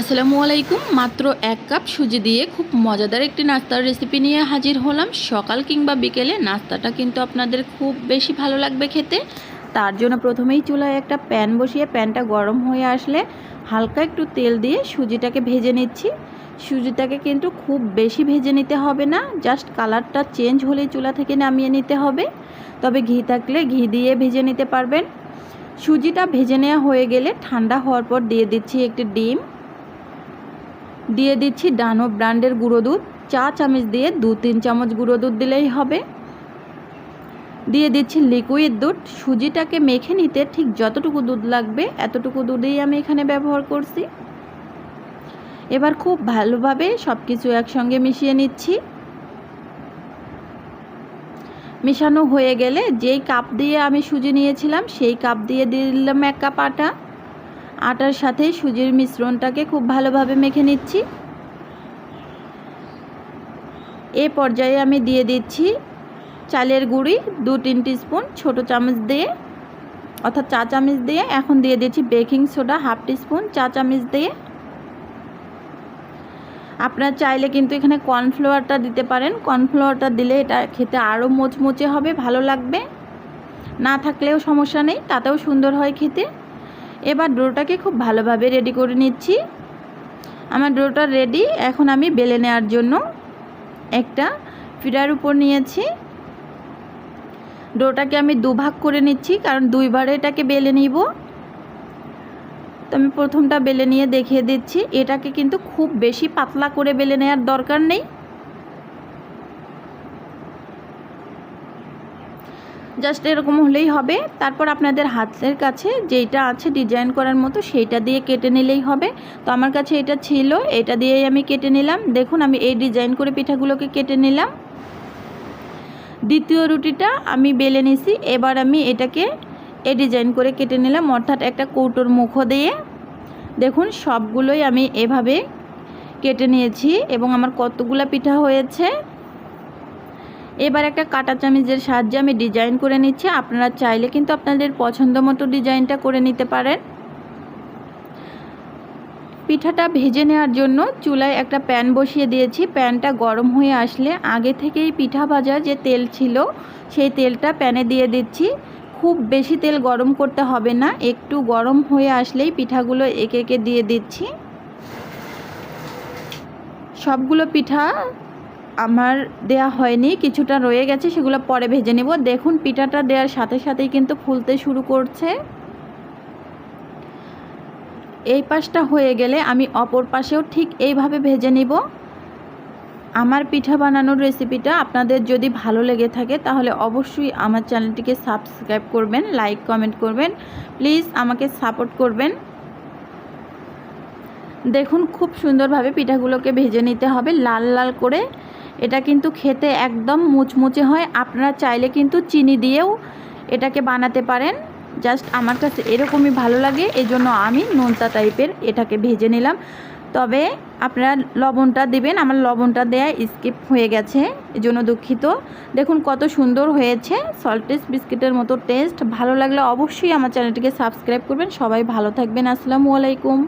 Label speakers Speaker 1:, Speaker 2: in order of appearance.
Speaker 1: আসসালামু আলাইকুম, মাত্র এক কাপ সুজি দিয়ে খুব মজাদার একটি নাস্তার রেসিপি নিয়ে হাজির হলাম। সকাল কিংবা বিকেলে নাস্তাটা কিন্তু আপনাদের খুব বেশি ভালো লাগবে খেতে। তার জন্য প্রথমেই চুলায় একটা প্যান বসিয়ে প্যানটা গরম হয়ে আসলে হালকা একটু তেল দিয়ে সুজিটাকে ভেজে নিচ্ছি। সুজিটাকে কিন্তু খুব বেশি ভেজে নিতে হবে না, জাস্ট কালারটা চেঞ্জ হলেই চুলা থেকে নামিয়ে নিতে হবে। তবে ঘি থাকলে ঘি দিয়ে ভেজে নিতে পারবেন। সুজিটা ভেজে নেওয়া হয়ে গেলে ঠান্ডা হওয়ার পর দিয়ে দিচ্ছি একটি ডিম। দিয়ে দিচ্ছি ডানো ব্র্যান্ডের গুঁড়ো দুধ। চা চামচ দিয়ে দু তিন চামচ গুঁড়ো দুধ দিলেই হবে। দিয়ে দিচ্ছি লিকুইড দুধ। সুজিটাকে মেখে নিতে ঠিক যতটুকু দুধ লাগবে এতটুকু দুধেই আমি এখানে ব্যবহার করছি। এবার খুব ভালোভাবে সব কিছু একসঙ্গে মিশিয়ে নিচ্ছি। মেশানো হয়ে গেলে যেই কাপ দিয়ে আমি সুজি নিয়েছিলাম, সেই কাপ দিয়ে দিলাম এক কাপ আটা। আটার সাথে সুজির মিশ্রণটাকে খুব ভালোভাবে মেখে নিচ্ছি। এ পর্যায়ে আমি দিয়ে দিচ্ছি চালের গুঁড়ি দু তিন স্পুন ছোট চামচ দিয়ে, অর্থাৎ চা চামচ দিয়ে। এখন দিয়ে দিচ্ছি বেকিং সোডা হাফ স্পুন চা চামচ দিয়ে। আপনারা চাইলে কিন্তু এখানে কর্নফ্লাওয়ারটা দিতে পারেন। কর্নফ্লাওয়ারটা দিলে এটা খেতে আরও মোচমোচে হবে, ভালো লাগবে। না থাকলেও সমস্যা নেই, তাতেও সুন্দর হয় খেতে। এবার ডোটাকে খুব ভালোভাবে রেডি করে নিচ্ছি। আমার ডোটা রেডি এখন আমি বেলে নেওয়ার জন্য একটা ফিরার উপর নিয়েছি। ডোটাকে আমি দুভাগ করে নিচ্ছি, কারণ দুইবারে এটাকে বেলে নিব। তো আমি প্রথমটা বেলে নিয়ে দেখিয়ে দিচ্ছি, এটাকে কিন্তু খুব বেশি পাতলা করে বেলে নেওয়ার দরকার নেই। জাস্ট এরকম হলেই হবে। তারপর আপনাদের হাতের কাছে যেইটা আছে ডিজাইন করার মতো সেইটা দিয়ে কেটে নিলেই হবে। তো আমার কাছে এটা ছিল, এটা দিয়েই আমি কেটে নিলাম। দেখুন, আমি এই ডিজাইন করে পিঠাগুলোকে কেটে নিলাম। দ্বিতীয় রুটিটা আমি বেলে নিছি, এবার আমি এটাকে এ ডিজাইন করে কেটে নিলাম অর্থাৎ একটা কৌটোর মুখো দিয়ে। দেখুন, সবগুলোই আমি এভাবে কেটে নিয়েছি এবং আমার কতগুলো পিঠা হয়েছে। এবার একটা কাটা চামিচের সাহায্যে আমি ডিজাইন করে নিচ্ছি। আপনারা চাইলে কিন্তু আপনাদের পছন্দ মতো ডিজাইনটা করে নিতে পারেন। পিঠাটা ভেজে নেওয়ার জন্য চুলায় একটা প্যান বসিয়ে দিয়েছি। প্যানটা গরম হয়ে আসলে আগে থেকেই পিঠা ভাজার যে তেল ছিল, সেই তেলটা প্যানে দিয়ে দিচ্ছি। খুব বেশি তেল গরম করতে হবে না, একটু গরম হয়ে আসলেই পিঠাগুলো একে একে দিয়ে দিচ্ছি। সবগুলো পিঠা আমার দেয়া হয়নি, কিছুটা রয়ে গেছে, সেগুলো পরে ভেজে নেব। দেখুন, পিঠাটা দেওয়ার সাথে সাথেই কিন্তু ফুলতে শুরু করছে। এই পাশটা হয়ে গেলে আমি অপর পাশেও ঠিক এইভাবে ভেজে নিব। আমার পিঠা বানানোর রেসিপিটা আপনাদের যদি ভালো লেগে থাকে, তাহলে অবশ্যই আমার চ্যানেলটিকে সাবস্ক্রাইব করবেন, লাইক, কমেন্ট করবেন, প্লিজ আমাকে সাপোর্ট করবেন। দেখুন, খুব সুন্দরভাবে পিঠাগুলোকে ভেজে নিতে হবে, লাল লাল করে। এটা কিন্তু খেতে একদম মুচমুচে হয়। আপনারা চাইলে কিন্তু চিনি দিয়েও এটাকে বানাতে পারেন। জাস্ট আমার কাছে এরকমই ভালো লাগে এই জন্য আমি নোনতা টাইপের এটাকে ভেজে নিলাম। তবে আপনারা লবণটা দেবেন, আমার লবণটা দেয়া স্কিপ হয়ে গেছে, এজন্য দুঃখিত। দেখুন কত সুন্দর হয়েছে সল্টেস বিস্কিটের মতো টেস্ট। ভালো লাগলে অবশ্যই আমার চ্যানেলটিকে সাবস্ক্রাইব করবেন। সবাই ভালো থাকবেন, আসসালামু আলাইকুম।